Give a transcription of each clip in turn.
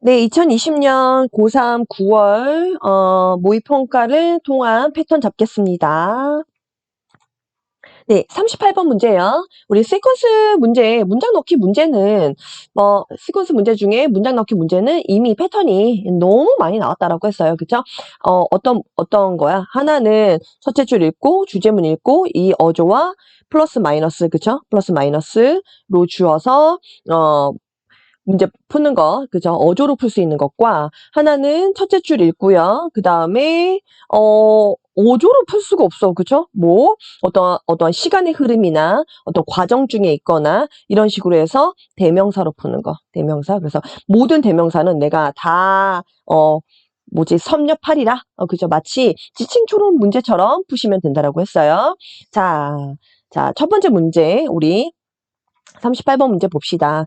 네, 2020년 고3 9월 어, 모의평가를 통한 패턴 잡겠습니다. 네, 38번 문제요. 우리 시퀀스 문제, 문장 넣기 문제는 뭐 시퀀스 문제 중에 문장 넣기 문제는 이미 패턴이 너무 많이 나왔다라고 했어요. 그쵸? 어, 어떤 어떤 거야? 하나는 첫째 줄 읽고 주제문 읽고 이 어조와 플러스 마이너스 그쵸? 플러스 마이너스로 주어서 어 문제 푸는 거, 그죠? 어조로 풀 수 있는 것과 하나는 첫째 줄 읽고요. 그 다음에 어 어조로 풀 수가 없어, 그죠? 뭐 어떤 어떤 시간의 흐름이나 어떤 과정 중에 있거나 이런 식으로 해서 대명사로 푸는 거, 대명사. 그래서 모든 대명사는 내가 다 어. 뭐지 섭렵하리라 어 그죠 마치 지칭초론 문제처럼 푸시면 된다라고 했어요 자 자 첫 번째 문제 우리 38번 문제 봅시다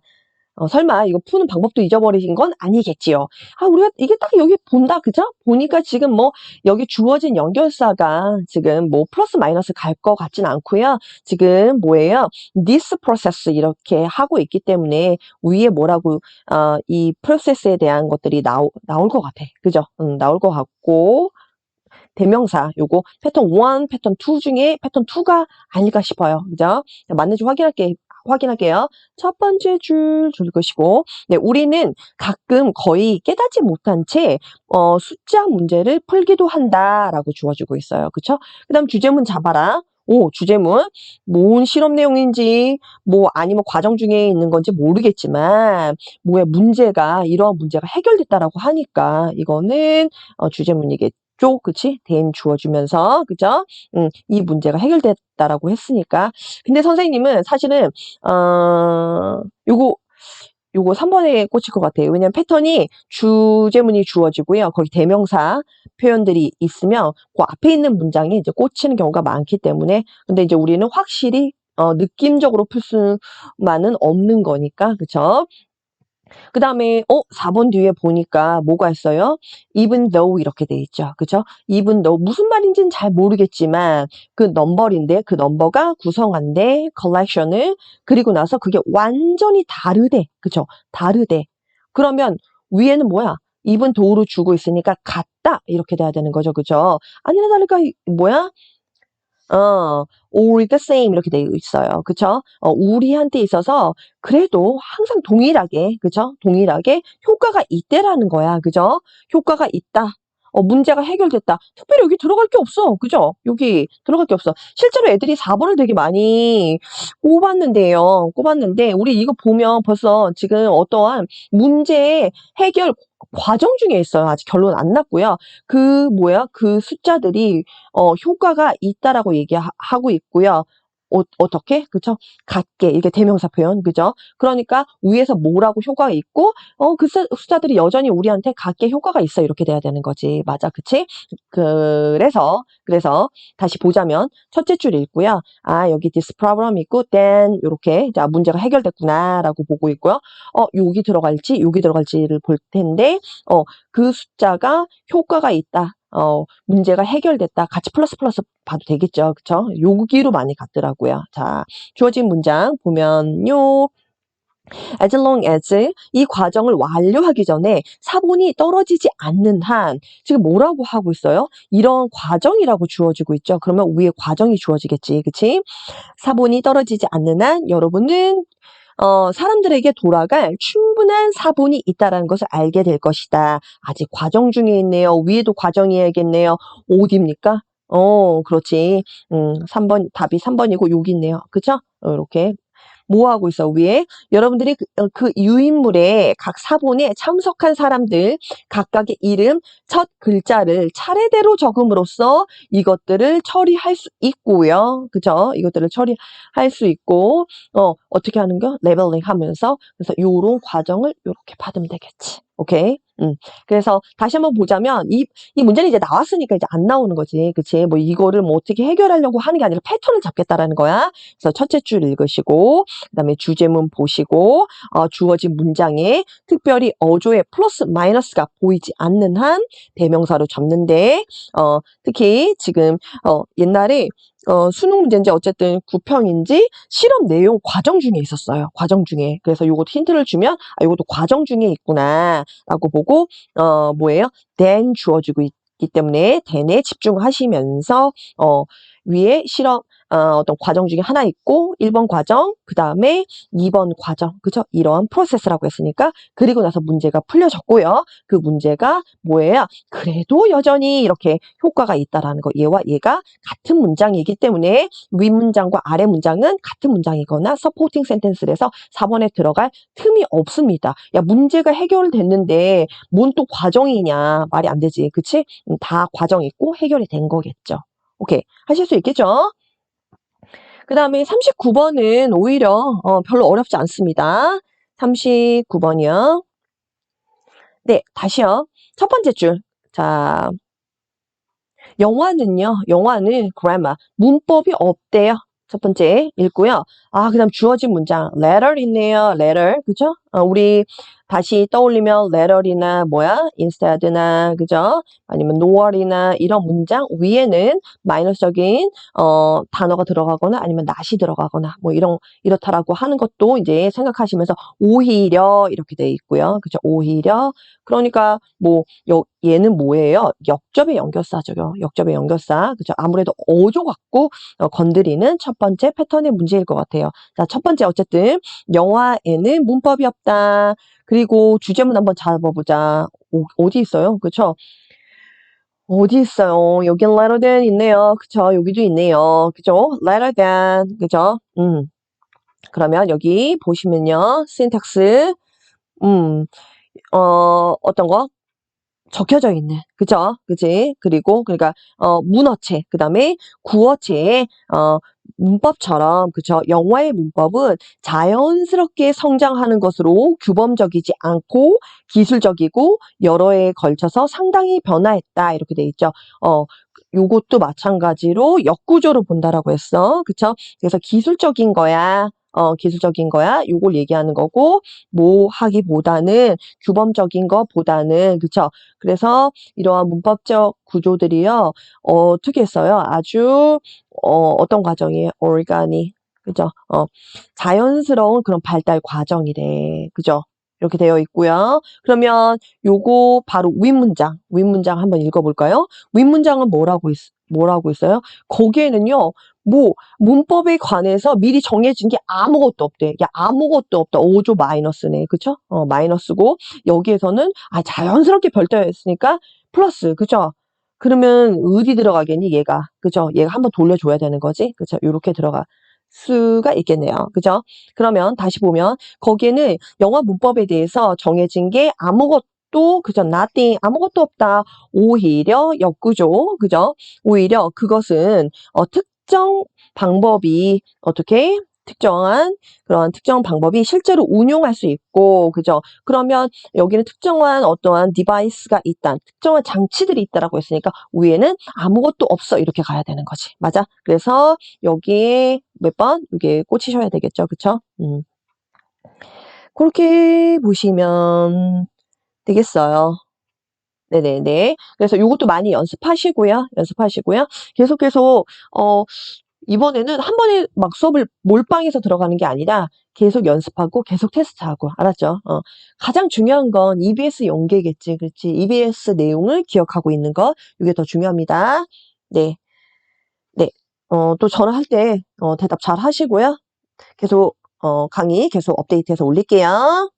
어, 설마 이거 푸는 방법도 잊어버리신 건 아니겠지요. 아, 우리가 이게 딱 여기 본다, 그죠? 보니까 지금 뭐 여기 주어진 연결사가 지금 뭐 플러스 마이너스 갈 것 같진 않고요. 지금 뭐예요? this process 이렇게 하고 있기 때문에 위에 뭐라고 어, 이 프로세스에 대한 것들이 나오, 나올 것 같아. 그죠? 응, 나올 것 같고 대명사 요거 패턴 1, 패턴 2 중에 패턴 2가 아닐까 싶어요. 그죠? 맞는지 확인할게 확인할게요. 첫 번째 줄 줄 것이고, 네, 우리는 가끔 거의 깨닫지 못한 채 어, 숫자 문제를 풀기도 한다라고 주어지고 있어요. 그쵸? 그 다음 주제문 잡아라. 오, 주제문. 뭔 실험 내용인지, 뭐, 아니면 과정 중에 있는 건지 모르겠지만, 뭐야, 문제가, 이러한 문제가 해결됐다라고 하니까, 이거는, 어, 주제문이겠죠. 그치? 된 주어주면서, 그죠? 음, 이 문제가 해결됐다라고 했으니까. 근데 선생님은 사실은, 어, 요거, 요거 3번에 꽂힐 것 같아요. 왜냐면 패턴이 주제문이 주어지고요. 거기 대명사 표현들이 있으면 그 앞에 있는 문장이 이제 꽂히는 경우가 많기 때문에 근데 이제 우리는 확실히 어, 느낌적으로 풀 수만은 없는 거니까 그쵸? 그 다음에 어 4번 뒤에 보니까 뭐가 있어요? even though 이렇게 돼 있죠. 그죠? even though 무슨 말인지는 잘 모르겠지만 그 넘버인데 그 넘버가 구성한데 collection을 그리고 나서 그게 완전히 다르대. 그죠? 다르대. 그러면 위에는 뭐야? even though로 주고 있으니까 같다 이렇게 돼야 되는 거죠. 그죠? 아니나 다를까 뭐야? 어, all the same 이렇게 되어 있어요. 그쵸? 어, 우리한테 있어서 그래도 항상 동일하게, 그쵸? 동일하게 효과가 있대라는 거야. 그죠? 효과가 있다. 어, 문제가 해결됐다. 특별히 여기 들어갈 게 없어. 그죠? 여기 들어갈 게 없어. 실제로 애들이 4번을 되게 많이 꼽았는데요. 꼽았는데, 우리 이거 보면 벌써 지금 어떠한 문제 해결 과정 중에 있어요. 아직 결론 안 났고요. 그 뭐야? 그 숫자들이 어, 효과가 있다라고 얘기하고 있고요. 어, 어떻게? 그쵸? 같게. 이게 대명사 표현. 그죠? 그러니까 위에서 뭐라고 효과가 있고, 어, 그 수- 숫자들이 여전히 우리한테 같게 효과가 있어. 이렇게 돼야 되는 거지. 맞아. 그치? 그래서, 그래서 다시 보자면 첫째 줄 읽고요. 아, 여기 this problem 있고, then 요렇게 자, 문제가 해결됐구나 라고 보고 있고요. 어, 여기 들어갈지, 여기 들어갈지를 볼 텐데, 어, 그 숫자가 효과가 있다. 어, 문제가 해결됐다. 같이 플러스 플러스 봐도 되겠죠. 그쵸? 여기로 많이 갔더라고요. 자, 주어진 문장 보면요. as long as 이 과정을 완료하기 전에 사본이 떨어지지 않는 한 지금 뭐라고 하고 있어요? 이런 과정이라고 주어지고 있죠. 그러면 위에 과정이 주어지겠지. 그치? 사본이 떨어지지 않는 한 여러분은 어, 사람들에게 돌아갈 충분한 사본이 있다라는 것을 알게 될 것이다. 아직 과정 중에 있네요. 위에도 과정이야겠네요. 어디입니까? 어, 그렇지. 음, 3번, 답이 3번이고 여기 있네요. 그쵸? 어, 이렇게. 뭐 하고 있어, 위에? 여러분들이 그, 어, 그 유인물의 각 사본에 참석한 사람들, 각각의 이름, 첫 글자를 차례대로 적음으로써 이것들을 처리할 수 있고요. 그죠? 이것들을 처리할 수 있고, 어, 어떻게 하는 거? 레벨링 하면서. 그래서 요런 과정을 요렇게 받으면 되겠지. 오케이? 음. 그래서 다시 한번 보자면 이, 이 문제는 이제 나왔으니까 이제 안 나오는 거지. 그치? 뭐 이거를 뭐 어떻게 해결하려고 하는 게 아니라 패턴을 잡겠다라는 거야. 그래서 첫째 줄 읽으시고, 그 다음에 주제문 보시고, 어, 주어진 문장에 특별히 어조의 플러스 마이너스가 보이지 않는 한 대명사로 잡는데, 어, 특히 지금, 어, 옛날에 어, 수능 문제인지 어쨌든 구평인지 실험 내용 과정 중에 있었어요. 과정 중에. 그래서 요것도 힌트를 주면 아 요것도 과정 중에 있구나라고 보고 어 뭐예요? then 주어지고 있기 때문에 then에 집중하시면서 어 위에 실험 어, 어떤 과정 중에 하나 있고 1번 과정, 그 다음에 2번 과정, 그죠? 이러한 프로세스라고 했으니까 그리고 나서 문제가 풀려졌고요. 그 문제가 뭐예요? 그래도 여전히 이렇게 효과가 있다라는 거. 얘와 얘가 같은 문장이기 때문에 윗 문장과 아래 문장은 같은 문장이거나 서포팅 센텐스에서 4번에 들어갈 틈이 없습니다. 야, 문제가 해결됐는데 뭔 또 과정이냐? 말이 안 되지. 그치? 음, 다 과정 있고 해결이 된 거겠죠. 오케이. 하실 수 있겠죠? 그 다음에 39번은 오히려 어, 별로 어렵지 않습니다. 39번이요. 네, 다시요. 첫 번째 줄. 자, 영화는요. 영화는 grammar, 문법이 없대요. 첫 번째 읽고요. 아, 그 다음 주어진 문장. letter 있네요. letter. 그죠? 어, 우리 다시 떠올리면 letter이나 뭐야? instead나 그죠? 아니면 nor이나 이런 문장 위에는 마이너스적인 어, 단어가 들어가거나 아니면 not이 들어가거나 뭐 이런 이렇다라고 하는 것도 이제 생각하시면서 오히려 이렇게 돼 있고요. 그죠? 오히려 그러니까 뭐 여, 얘는 뭐예요? 역접의 연결사죠. 역접의 연결사. 그죠? 아무래도 어조 갖고 어, 건드리는 첫 번째 패턴의 문제일 것 같아요. 자, 첫 번째 어쨌든 영화에는 문법이 없 다. 그리고 주제문 한번 잡아보자. 오, 어디 있어요? 그쵸? 어디 있어요? 여긴 letter than 있네요. 그쵸? 여기도 있네요. 그죠? letter than. 그죠? 음. 그러면 여기 보시면요. syntax. 음. 어, 어떤 거? 적혀져 있는 그죠 그지 그리고 그러니까 어 문어체 그다음에 구어체의 어 문법처럼 그죠 영어의 문법은 자연스럽게 성장하는 것으로 규범적이지 않고 기술적이고 여러 해에 걸쳐서 상당히 변화했다. 이렇게 돼 있죠. 어 요것도 마찬가지로 역구조로 본다라고 했어. 그쵸? 그래서 기술적인 거야 어, 기술적인 거야. 요걸 얘기하는 거고, 뭐 하기보다는 규범적인 것보다는, 그쵸? 그래서 이러한 문법적 구조들이요, 어, 어떻게 했어요? 아주, 어, 어떤 과정이에요? organic. 그죠? 어, 자연스러운 그런 발달 과정이래. 그죠? 이렇게 되어 있고요. 그러면 요거 바로 윗문장, 윗문장 한번 읽어볼까요? 윗문장은 뭐라고 있, 뭐라고 있어요? 거기에는요, 뭐 문법에 관해서 미리 정해진 게 아무것도 없대. 야 아무것도 없다. 5조 마이너스네. 그쵸? 어, 마이너스고 여기에서는 아 자연스럽게 별도였으니까 플러스. 그죠? 그러면 어디 들어가겠니 얘가. 그죠? 얘가 한번 돌려줘야 되는 거지. 그죠? 요렇게 들어가. 수가 있겠네요. 그죠? 그러면 다시 보면 거기에는 영어 문법에 대해서 정해진 게 아무것도 그죠? nothing 아무것도 없다. 오히려 역구조 그죠? 오히려 그것은 어, 특 정 방법이 어떻게 특정한 그런 특정 방법이 실제로 운용할 수 있고 그죠? 그러면 여기는 특정한 어떠한 디바이스가 있다 특정한 장치들이 있다라고 했으니까 위에는 아무것도 없어 이렇게 가야 되는 거지. 맞아? 그래서 여기에 몇 번? 이게 꽂히셔야 되겠죠 그쵸? 음. 그렇게 보시면 되겠어요 네네네. 그래서 이것도 많이 연습하시고요. 연습하시고요. 계속 계속 어 이번에는 한 번에 막 수업을 몰빵해서 들어가는 게 아니라 계속 연습하고 계속 테스트하고 알았죠? 어, 가장 중요한 건 EBS 연계겠지. 그렇지? EBS 내용을 기억하고 있는 것 이게 더 중요합니다. 네. 네. 어, 또 전화할 때 어, 대답 잘 하시고요. 계속 어, 강의 계속 업데이트해서 올릴게요.